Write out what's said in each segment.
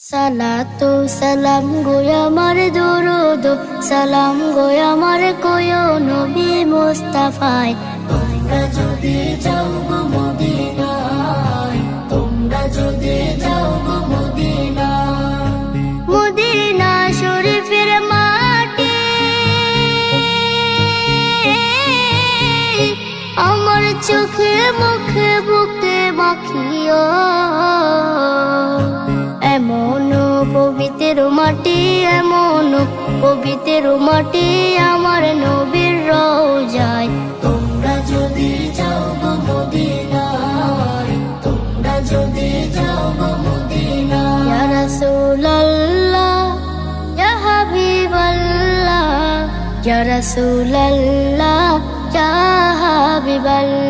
সালাতু সালাম গো আমার দরুদ সালাম গো আমার কোয় নবী মুস্তাফায়। তোমরা যদি যাও গো মদিনায় তোমরা যদি যাও গো মদিনায়। মদিনা শরীফের মাটি আমার চোখে মুখে বুকে মাখিও পবিত্র মাটি এমন পবিত্র মাটি আমার নবীর রোজায়। তোমরা যদি যাও গো মদিনায় তোমরা যদি যাও গো মদিনায়। ইয়া রাসূলুল্লাহ ইয়া হাবিবাল্লাহ ইয়া রাসূলুল্লাহ ইয়া হাবিবাল্লাহ।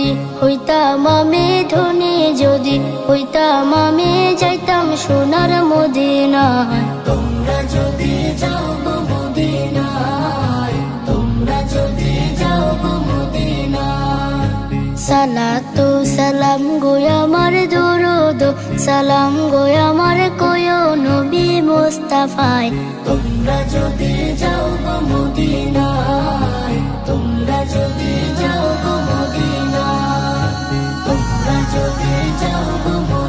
যদি হইতাম আমি ধনী যদি হইতাম আমি যাইতাম সোনার মদিনায়। তোমরা যদি যাও গো মদিনায় তোমরা যদি যাও গো মদিনায়। সালাতু সালাম গো আমার দরুদ সালাম গো আমার কোয় নবী মুস্তাফায়। তোমরা যদি যাও গো মদিনায় 就别叫不。